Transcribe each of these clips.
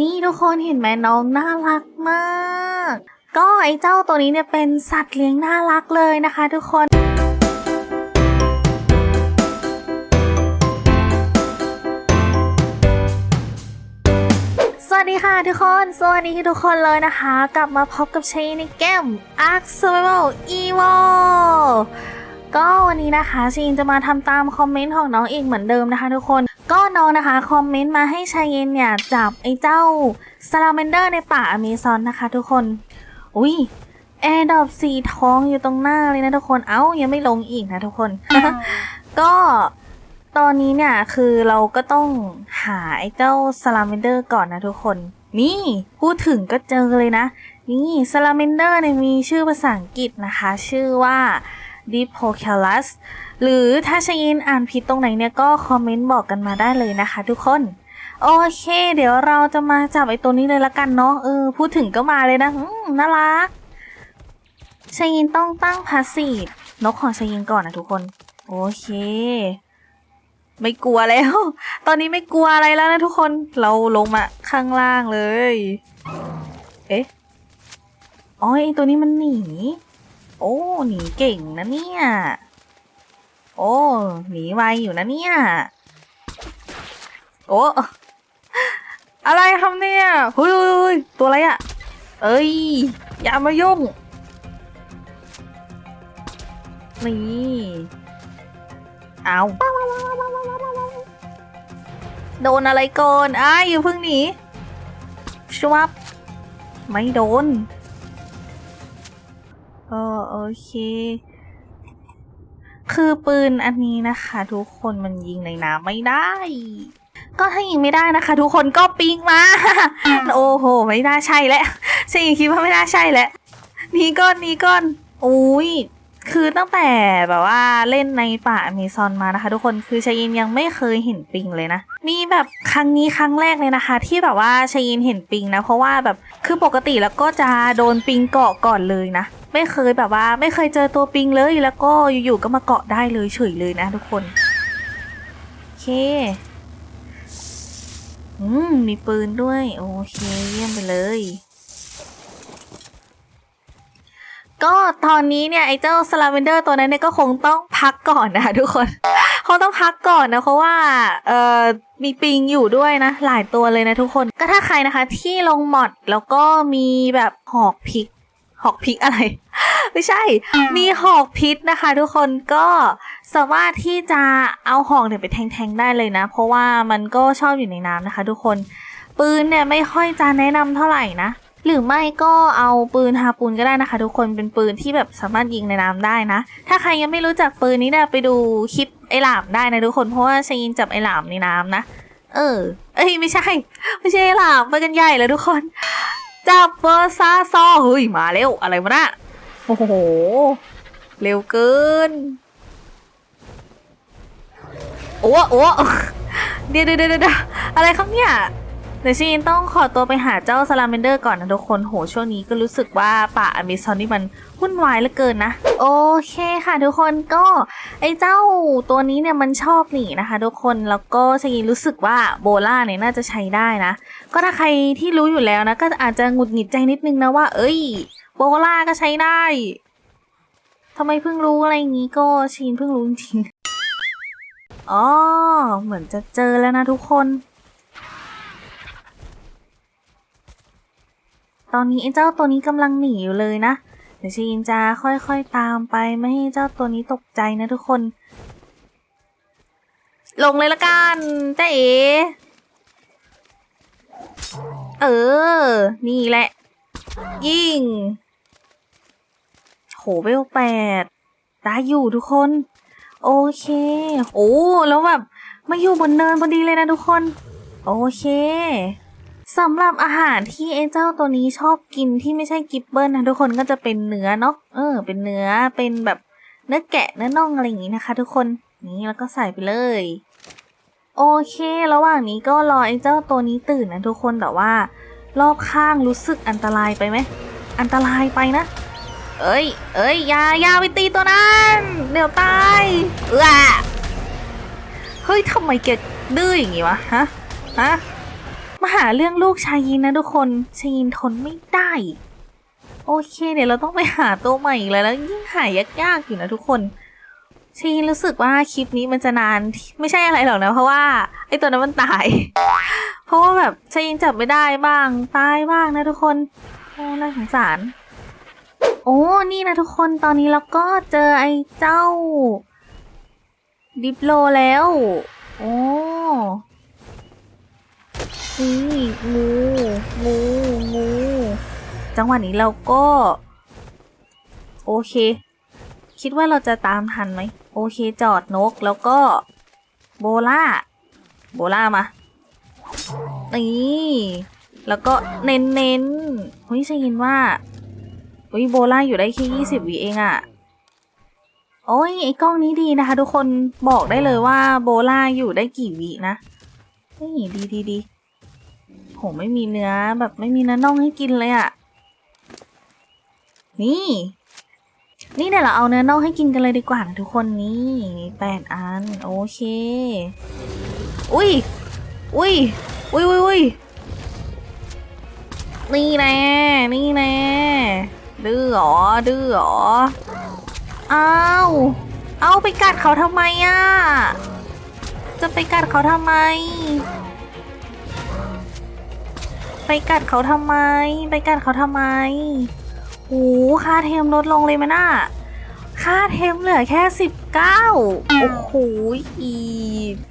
นี่ทุกคนเห็นไหมน้องน่ารักมาก ก็ไอ้เจ้าตัวนี้เนี่ยเป็นสัตว์เลี้ยงน่ารักเลยนะคะ ทุกคนสวัสดีค่ะทุกคน สวัสดีทุกคนเลยนะคะ กลับมาพบกับชัยในเกม Ark Survival Evo ก็วันนี้นะคะชินจะมาทำตามคอมเมนต์ของน้องอีกเหมือนเดิมนะคะทุกคนก็น้องนะคะคอมเมนต์มาให้ชายเย็นเนี่ยจับไอ้เจ้าซาลาเมนเดอร์ในป่าอเมซอนนะคะทุกคนอุ้ยแอร์ดรอปสีทองอยู่ตรงหน้าเลยนะทุกคนเอ้ายังไม่ลงอีกนะทุกคน ก็ตอนนี้เนี่ยคือเราก็ต้องหาไอ้เจ้าซาลาเมนเดอร์ก่อนนะทุกคน นี่พูดถึงก็เจอเลยนะ นี่ซาลาเมนเดอร์เนี่ยมีชื่อภาษาอังกฤษนะคะ ชื่อว่า d i p o c a l u s หรือถ้าชยินอ่านผิดตรงไหนเนี่ยก็คอมเมนต์บอกกันมาได้เลยนะคะทุกคน โอเค เดี๋ยวเราจะมาจับไอ้ตัวนี้เลยละกันเนาะเออพูดถึงก็มาเลยนะน่ารักชยินต้องตั้งพาสซีฟนกของชยินก่อนนะทุกคน โอเค ไม่กลัวแล้ว ตอนนี้ไม่กลัวอะไรแล้วนะทุกคนเราลงมาข้างล่างเลย เอ๊ะอ๋อไอตัวนี้มันหนี โอ้หนีเก่งนะเนี่ย โอ้หนีไวอยู่นะเนี่ย โอ้อะไรครับเนี่ยเฮ้ยเฮ้ยตัวอะไรอะเอ้ย อย่ามายุ่งนี่เอาโดนอะไรก่อนอ้ายอยู่เพิ่งหนีชวับไม่โดน ก็โอเค คือปืนอันนี้นะคะ ทุกคนมันยิงในน้ำไม่ได้ ก็ถ้ายิงไม่ได้นะคะ ทุกคนก็ปิงมา โอ้โห ไม่น่าใช่แล้วใช่คิดว่าไม่น่าใช่แล้วนี่ก้อนนี่ก้อนอุ้ยคือตั้งแต่แบบว่าเล่นในป่าอเมซอนมานะคะ ทุกคนคือชายินยังไม่เคยเห็นปิงเลยนะนี่แบบครั้งนี้ครั้งแรกเลยนะคะ ที่แบบว่าชายินเห็นปิงนะ เพราะว่าแบบคือปกติแล้วก็จะโดนปิงเกาะก่อนเลยนะ ไม่เคยแบบว่า ไม่เคยเจอตัวปิงเลยแล้วก็อยู่ๆก็มาเกาะได้เลยเฉยเลยนะทุกคนโอเคอืมมีปืนด้วย โอเคเยี่ยมไปเลยก็ตอนนี้เนี่ยไอ้เจ้าสลาเวนเดอร์ตัวนั้นเนี่ยก็คงต้องพักก่อนนะคะทุกคนคงต้องพักก่อนนะเพราะว่าเอ่อมีปิงอยู่ด้วยนะ หลายตัวเลยนะทุกคน ก็ถ้าใครนะคะที่ลงมอดแล้วก็มีแบบหอกพิก หอกพิกอะไร ไม่ใช่ มีหอกพิษนะคะ ทุกคนก็สามารถที่จะเอาหอกเนี่ยไปแทงๆได้เลยนะ เพราะว่ามันก็ชอบอยู่ในน้ำนะคะ ทุกคนปืนเนี่ยไม่ค่อยจะแนะนำเท่าไหร่นะหรือไม่ก็เอาปืนฮาปูนก็ได้นะคะ ทุกคนเป็นปืนที่แบบสามารถยิงในน้ำได้นะ ถ้าใครยังไม่รู้จักปืนนี้เนี่ยไปดูคลิปไอหลามได้นะทุกคนเพราะว่าชยินจับไอหลามในน้ำนะ เออ เอ้ยไม่ใช่ ไม่ใช่ไอหลามไปกันใหญ่แล้วทุกคน จับเบอร์ซาซอเฮ้ยมาเร็วอะไรมานะโอ้โห เร็วเกิน โอ้โอ้เดะเดี๋ยวเดี๋ยวเดี๋ยวอะไรครับเนี่ย เดี๋ยวชีนต้องขอตัวไปหาเจ้าซาลาเมนเดอร์ก่อนนะทุกคน โห ช่วงนี้ก็รู้สึกว่าป่าอเมซอนนี่มันวุ่นวายเหลือเกินนะ โอเคค่ะทุกคนก็ไอ้เจ้าตัวนี้เนี่ยมันชอบหนีนะคะ ทุกคน แล้วก็ชีนรู้สึกว่าโบล่าเนี่ยน่าจะใช้ได้นะ ก็ถ้าใครที่รู้อยู่แล้วนะ ก็อาจจะหงุดหงิดใจนิดนึงนะว่า เอ้ย โบล่าก็ใช้ได้ทำไมเพิ่งรู้อะไรอย่างนี้ก็ชีนเพิ่งรู้จริงอ๋อ เหมือนจะเจอแล้วนะทุกคน ตอนนี้ไอ้เจ้าตัวนี้กำลังหนีอยู่เลยนะ เดี๋ยวชีนจะค่อยๆตามไปไม่ให้เจ้าตัวนี้ตกใจนะทุกคน ลงเลยละกันเจ้าเอเออ นี่แหละ ยิง โหเวลแปดได้อยู่ทุกคน โอเค โอ้ แล้วแบบ มาอยู่บนเนินพอดีเลยนะทุกคน โอเค สำหรับอาหารที่ไอ้เจ้าตัวนี้ชอบกินที่ไม่ใช่กิบเบิลนะทุกคนก็จะเป็นเนื้อเนาะเออ เป็นเนื้อเป็นแบบเนื้อแกะเนื้อน่องอะไรอย่างงี้นะคะ ทุกคนนี่แล้วก็ใส่ไปเลย โอเค ระหว่างนี้ก็รอไอ้เจ้าตัวนี้ตื่นนะทุกคนแต่ว่า รอบข้างรู้สึกอันตรายไปไหมอันตรายไปนะ เอ้ย เอ้ยอยาอยาไปตีตัวนั้นเดี๋ยวตายเออเฮ้ยทำไมแกดื้ออย่างงี้วะฮะฮะ มาหาเรื่องลูกชายยินนะทุกคนชายยินทนไม่ได้ โอเคเดี๋ยวเราต้องไปหาตัวใหม่อีกแล้วแล้วยิ่งหายยากๆอยู่นะทุกคนชายยินรู้สึกว่าคลิปนี้มันจะนานไม่ใช่อะไรหรอกนะ เพราะว่าไอตัวนั้นมันตาย เพราะว่าแบบชายยินจับไม่ได้บ้างตายบ้างนะทุกคนโอ้น่าสงสารโอ้นี่นะทุกคนตอนนี้เราก็เจอไอ้เจ้าดิปโลแล้ว โอ้ นี่งูงูงูจังหวะนี้เราก็ โอเค คิดว่าเราจะตามทันไหม โอเคจอดนกแล้วก็ โบล่า โบล่ามา นี่แล้วก็เน้นเน้นเฮ้ยใช่ยินว่าเฮ้ยโบล่าอยู่ได้แค่ยี่สิบวิเองอะโอ้ยไอ้กล้องนี้ดีนะคะ ทุกคนบอกได้เลยว่าโบล่าอยู่ได้กี่วินะเฮ้ยดีดีดี โหไม่มีเนื้อแบบไม่มีเนื้อน่องให้กินเลยอะนี่ นี่เดี๋ยวเราเอาเนื้อน่องให้กินกันเลยดีกว่าทุกคนนี่แปดอัน โอเค อุ้ย อุ้ย อุ้ยอุ้ยอุ้ยนี่แน่นี่แน่ดื้อหรอดื้อหรออ้าวเอาไปกัดเขาทำไมอะจะไปกัดเขาทำไม ไปกัดเขาทำไม ไปกัดเขาทำไมโอ้ค่าเทมลดลงเลยไหมน่ะค่าเทมเหลือแค่สิบเก้าโอ้โหอี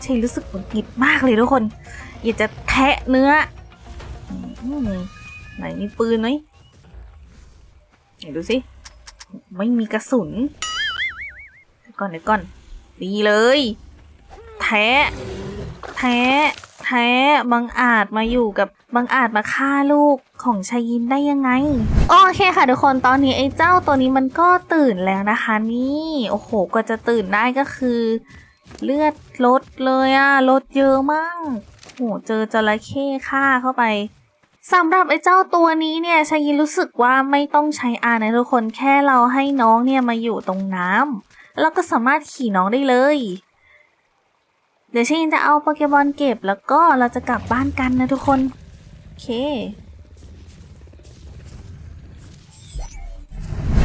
เชนรู้สึกหงุดหงิดมากเลยทุกคน อยากจะแทะเนื้อไหนมีปืนไหมไหนดูสิ ไม่มีกระสุนเดี๋ยวก่อนเดี๋ยวก่อน ดีเลย แทะ แทะ แทะบังอาจมาอยู่กับ บังอาจมาฆ่าลูกของชายินได้ยังไง โอเคค่ะทุกคนตอนนี้ไอ้เจ้าตัวนี้มันก็ตื่นแล้วนะคะ นี่โอ้โหกว่าจะตื่นได้ก็คือ เลือดลดเลยอะลดเยอะมากโหเจอจระเข้ฆ่าเข้าไปสำหรับไอ้เจ้าตัวนี้เนี่ยชายินรู้สึกว่าไม่ต้องใช้อานะทุกคนแค่เราให้น้องเนี่ยมาอยู่ตรงน้ำแล้วก็สามารถขี่น้องได้เลยเดี๋ยวชายินจะเอาโปเกมอนเก็บแล้วก็เราจะกลับบ้านกันนะทุกคน เค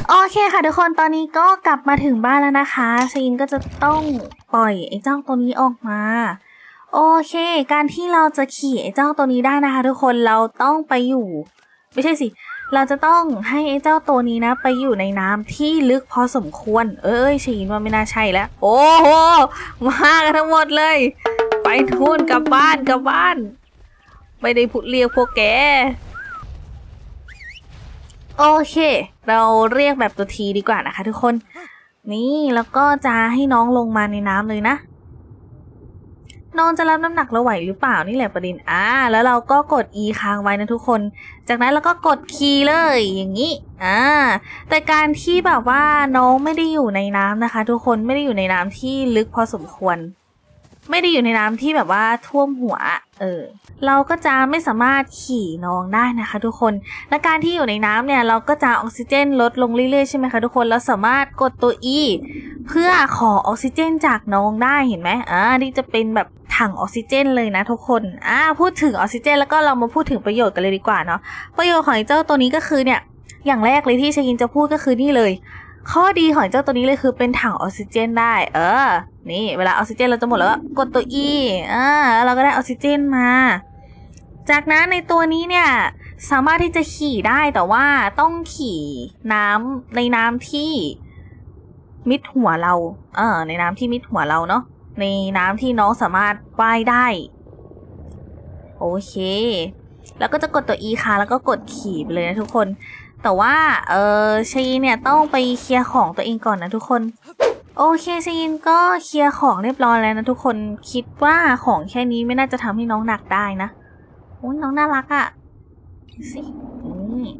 โอเคค่ะทุกคนตอนนี้ก็กลับมาถึงบ้านแล้วนะคะชายินก็จะต้องปล่อยไอ้เจ้าตัวนี้ออกมา โอเค การที่เราจะขี่ไอ้เจ้าตัวนี้ได้นะคะ ทุกคนเราต้องไปอยู่ ไม่ใช่สิ เราจะต้องให้ไอ้เจ้าตัวนี้นะ ไปอยู่ในน้ำที่ลึกพอสมควร เอ้ยชีนว่าไม่น่าใช่แล้ว โอ้โหมากันทั้งหมดเลย ไปทุนกลับบ้านกลับบ้าน ไม่ได้พูดเรียกพวกแก โอเค เราเรียกแบบตัวทีดีกว่านะคะทุกคน นี่แล้วก็จะให้น้องลงมาในน้ำเลยนะ น้องจะรับน้ำหนักเราไหวหรือเปล่านี่แหละประเด็นอ่าแล้วเราก็กด E ค้างไว้นะทุกคน จากนั้นเราก็กดคีย์เลยอย่างนี้อ่าแต่การที่แบบว่าน้องไม่ได้อยู่ในน้ำนะคะ ทุกคนไม่ได้อยู่ในน้ำที่ลึกพอสมควร ไม่ได้อยู่ในน้ำที่แบบว่าท่วมหัว เออ เราก็จะไม่สามารถขี่น้องได้นะคะ ทุกคน และการที่อยู่ในน้ำเนี่ยเราก็จะออกซิเจนลดลงเรื่อยๆใช่ไหมคะทุกคน เราสามารถกดตัว E เพื่อขอออกซิเจนจากน้องได้เห็นไหมอ่า นี่จะเป็นแบบถังออกซิเจนเลยนะทุกคน อ่า พูดถึงออกซิเจน แล้วก็เรามาพูดถึงประโยชน์กันเลยดีกว่าเนาะ ประโยชน์ของเจ้าตัวนี้ก็คือเนี่ย อย่างแรกเลยที่ชายินจะพูดก็คือนี่เลย ข้อดีของเจ้าตัวนี้เลยคือเป็นถังออกซิเจนได้ เออ นี่ เวลาออกซิเจนเราจะหมดแล้วก็กดตัว E อ่าเราก็ได้ออกซิเจนมา จากนั้นในตัวนี้เนี่ยสามารถที่จะขี่ได้แต่ว่าต้องขี่น้ำในน้ำที่มิดหัวเรา เออ ในน้ำที่มิดหัวเราเนาะ ในน้ำที่น้องสามารถว่ายได้ โอเค แล้วก็จะกดตัว E ค่ะ แล้วก็กดขี่ไปเลยนะทุกคน แต่ว่าเออชีเนี่ยต้องไปเคลียร์ของตัวเองก่อนนะทุกคน โอเคชีนก็เคลียร์ของเรียบร้อยแล้วนะทุกคนคิดว่าของแค่นี้ไม่น่าจะทำให้น้องหนักได้นะโอ้ยน้องน่ารักอะ่ะสินี่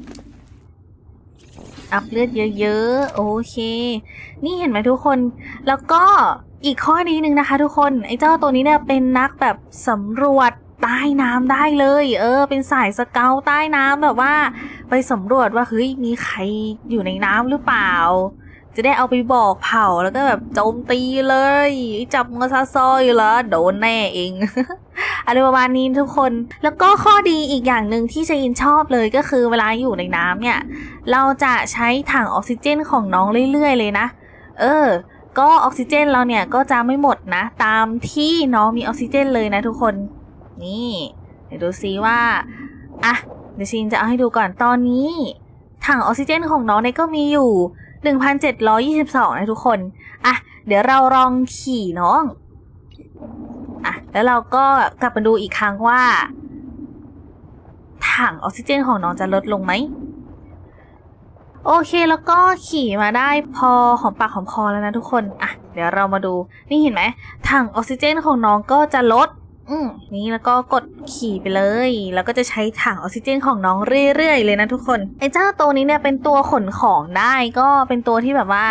อัพเลือดเยอะๆ โอเค นี่เห็นไหมทุกคน แล้วก็อีกข้อนี้หนึ่งนะคะทุกคน ไอ้เจ้าตัวนี้เนี่ยเป็นนักแบบสำรวจ ใต้น้ำได้เลย เออ เป็นสายสเกลใต้น้ำแบบว่า ไปสำรวจว่าเฮ้ยมีใครอยู่ในน้ำหรือเปล่า จะได้เอาไปบอกเผ่าแล้วก็แบบโจมตีเลย จับมอซาซอยเหรอโดนแน่เองอะไรประมาณนี้ทุกคน แล้วก็ข้อดีอีกอย่างหนึ่งที่ชยินชอบเลยก็คือเวลาอยู่ในน้ำเนี่ย เราจะใช้ถังออกซิเจนของน้องเรื่อยๆเลยนะ เออก็ออกซิเจนเราเนี่ยก็จะไม่หมดนะ ตามที่น้องมีออกซิเจนเลยนะทุกคน นี่เดี๋ยวดูซิว่า อะเดี๋ยวชินจะเอาให้ดูก่อนตอนนี้ ถังออกซิเจนของน้องเนี่ยก็มีอยู่ 1,722 นะทุกคน อะ เดี๋ยวเราลองขี่น้อง อะ แล้วเราก็กลับมาดูอีกครั้งว่า ถังออกซิเจนของน้องจะลดลงไหม โอเคแล้วก็ขี่มาได้พอหอมปากหอมคอแล้วนะทุกคน อะ เดี๋ยวเรามาดู นี่เห็นไหม ถังออกซิเจนของน้องก็จะลด อืมนี่แล้วก็กดขี่ไปเลย แล้วก็จะใช้ถังออกซิเจนของน้องเรื่อยๆ เลยนะทุกคน ไอ้เจ้าตัวนี้เนี่ยเป็นตัวขนของได้ก็เป็นตัวที่แบบว่า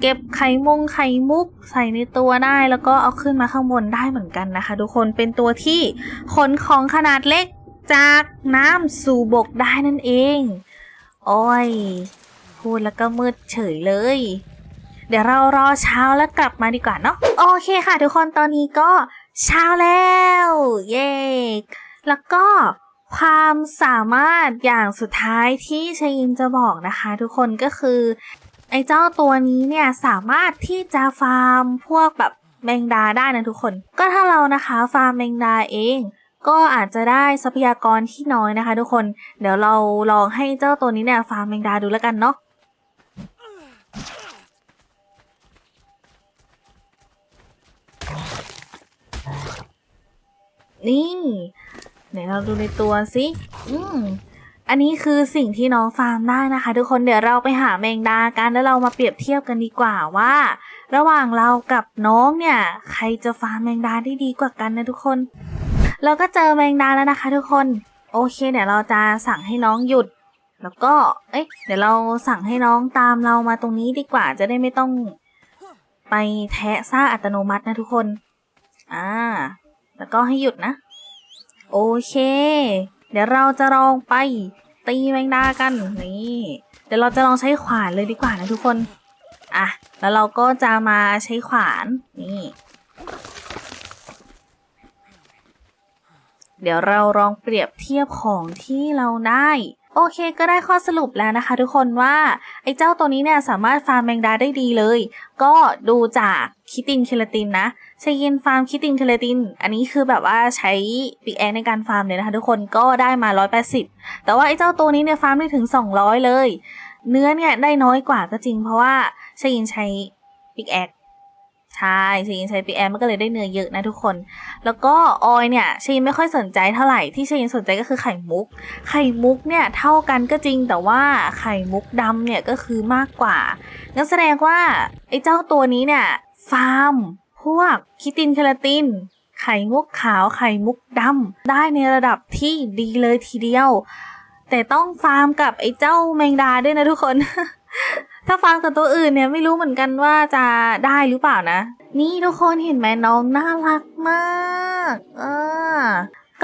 เก็บไข่มุงไข่มุก ใส่ในตัวได้แล้วก็เอาขึ้นมาข้างบนได้เหมือนกันนะคะ ทุกคนเป็นตัวที่ขนของขนาดเล็กจากน้ำสู่บกได้นั่นเอง โอ้ย พูดแล้วก็มืดเฉยเลย เดี๋ยวเรารอเช้าแล้วกลับมาดีกว่าเนาะโอเคค่ะ ทุกคนตอนนี้ก็ เช้าแล้ว เย้แล้วก็ความสามารถอย่างสุดท้ายที่ชยินจะบอกนะคะ ทุกคนก็คือ ไอ้เจ้าตัวนี้เนี่ยสามารถที่จะฟาร์มพวกแบบแมงดาได้นะทุกคน ก็ถ้าเรานะคะฟาร์มแมงดาเอง ก็อาจจะได้ทรัพยากรที่น้อยนะคะ ทุกคน เดี๋ยวเราลองให้เจ้าตัวนี้เนี่ยฟาร์มแมงดาดูแล้วกันเนาะ นี่เดี๋ยวเราดูในตัวสิอืมอันนี้คือสิ่งที่น้องฟาร์มได้นะคะ ทุกคนเดี๋ยวเราไปหาแมงดากันแล้วเรามาเปรียบเทียบกันดีกว่าว่า ระหว่างเรากับน้องเนี่ย ใครจะฟาร์มแมงดาได้ดีกว่ากันนะทุกคน เราก็เจอแมงดาแล้วนะคะ ทุกคน โอเคเดี๋ยวเราจะสั่งให้น้องหยุด แล้วก็ เอ๊ะเดี๋ยวเราสั่งให้น้องตามเรามาตรงนี้ดีกว่าจะได้ไม่ต้อง ไปแทะซ่าอัตโนมัตินะทุกคน อ่า แล้วก็ให้หยุดนะ โอเค เดี๋ยวเราจะลองไปตีแมงดากันนี่เดี๋ยวเราจะลองใช้ขวานเลยดีกว่านะทุกคนอะแล้วเราก็จะมาใช้ขวานนี่ เดี๋ยวเราลองเปรียบเทียบของที่เราได้ โอเคก็ได้ข้อสรุปแล้วนะคะ ทุกคนว่าไอ้เจ้าตัวนี้เนี่ยสามารถฟาร์มแมงดาได้ดีเลย ก็ดูจากคิตินเคลาตินนะใช้ยินฟาร์มคิตินเคลาติน อันนี้คือแบบว่าใช้ปิกแอในการฟาร์มเลยนะคะ ทุกคนก็ได้มา 180 แต่ว่าไอ้เจ้าตัวนี้เนี่ยฟาร์มได้ถึง 200 เลย เนื้อเนี่ยได้น้อยกว่าก็จริง เพราะว่าใช้ยินใช้ปิกแอ ใช่ช้ยินใช้ปิกแอมันก็เลยได้เนื้อเยอะนะทุกคน แล้วก็ออยเนี่ยชยินไม่ค่อยสนใจเท่าไหร่ที่ชยินสนใจก็คือไข่มุก ไข่มุกเนี่ยเท่ากันก็จริงแต่ว่าไข่มุกดำเนี่ยก็คือมากกว่างั้นแสดงว่าไอ้เจ้าตัวนี้เนี่ยฟาร์ม พวกคิตินเคลาตินไข่มุกขาวไข่มุกดำได้ในระดับที่ดีเลยทีเดียว แต่ต้องฟาร์มกับไอ้เจ้าแมงดาด้วยนะทุกคน ถ้าฟาร์มกับตัวอื่นเนี่ยไม่รู้เหมือนกันว่าจะได้หรือเปล่านะ นี่ทุกคนเห็นไหมน้องน่ารักมากอ่า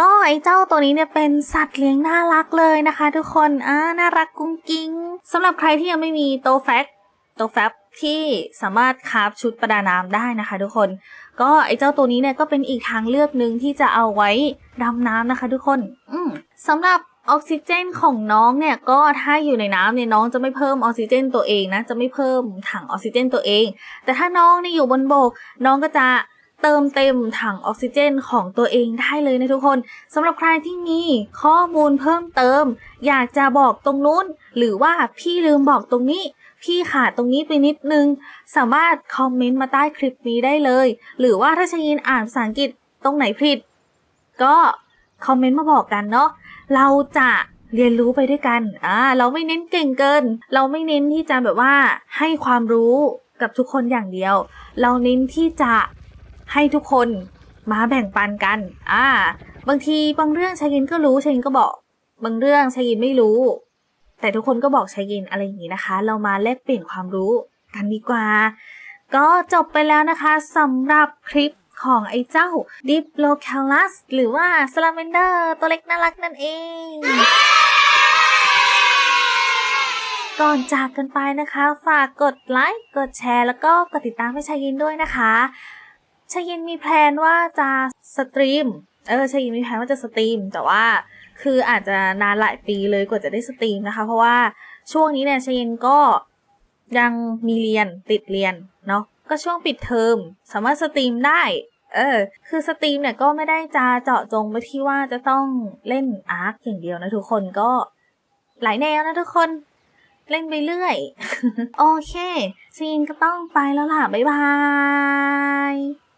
ก็ไอ้เจ้าตัวนี้เนี่ยเป็นสัตว์เลี้ยงน่ารักเลยนะคะ ทุกคนอ่าน่ารักกุ้งกิ้งสำหรับใครที่ยังไม่มีโตแฟกโตแฟบที่สามารถคราฟชุดประดาน้ำได้นะคะ ทุกคน ก็ไอ้เจ้าตัวนี้เนี่ยก็เป็นอีกทางเลือกหนึ่งที่จะเอาไว้ดำน้ำนะคะ ทุกคน อืมสำหรับ ออกซิเจนของน้องเนี่ยก็ถ้าอยู่ในน้ำเนี่ยน้องจะไม่เพิ่มออกซิเจนตัวเองนะจะไม่เพิ่มถังออกซิเจนตัวเอง แต่ถ้าน้องเนี่ยอยู่บนบก น้องก็จะเติมเต็มถังออกซิเจนของตัวเองได้เลยนะทุกคนสำหรับใครที่มีข้อมูลเพิ่มเติม อยากจะบอกตรงนู้น หรือว่าพี่ลืมบอกตรงนี้ พี่ขาดตรงนี้ไปนิดนึง สามารถคอมเมนต์มาใต้คลิปนี้ได้เลย หรือว่าถ้าชยินอ่านภาษาอังกฤษตรงไหนผิด ก็คอมเมนต์มาบอกกันเนาะ เราจะเรียนรู้ไปด้วยกัน อ่า เราไม่เน้นเก่งเกิน เราไม่เน้นที่จะแบบว่าให้ความรู้กับทุกคนอย่างเดียว เราเน้นที่จะให้ทุกคนมาแบ่งปันกัน อ่า บางทีบางเรื่องชายินก็รู้ชายินก็บอก บางเรื่องชายินไม่รู้ แต่ทุกคนก็บอกชายินอะไรอย่างนี้นะคะ เรามาแลกเปลี่ยนความรู้กันดีกว่า ก็จบไปแล้วนะคะสำหรับคลิป ของไอ้เจ้า Diplocalus หรือว่า Salamander ตัวเล็กน่ารักนั่นเองก่อนจากกันไปนะคะ ฝากกดไลค์กดแชร์ แล้วก็กดติดตามให้ชายินด้วยนะคะชายินมีแพลนว่าจะสตรีมเออชายินมีแพลนว่าจะสตรีม แต่ว่าคืออาจจะนานหลายปีเลยกว่าจะได้สตรีมนะคะ เพราะว่าช่วงนี้เนี่ยชายินก็ยังมีเรียนติดเรียนเนาะก็ช่วงปิดเทอมสามารถสตรีมได้ เออ คือสตรีมเนี่ยก็ไม่ได้จะเจาะจงไปที่ว่าจะต้องเล่นอาร์คอย่างเดียวนะทุกคนก็หลายแนวนะทุกคนเล่นไปเรื่อย โอเคซีนก็ต้องไปแล้วล่ะ บ๊ายบาย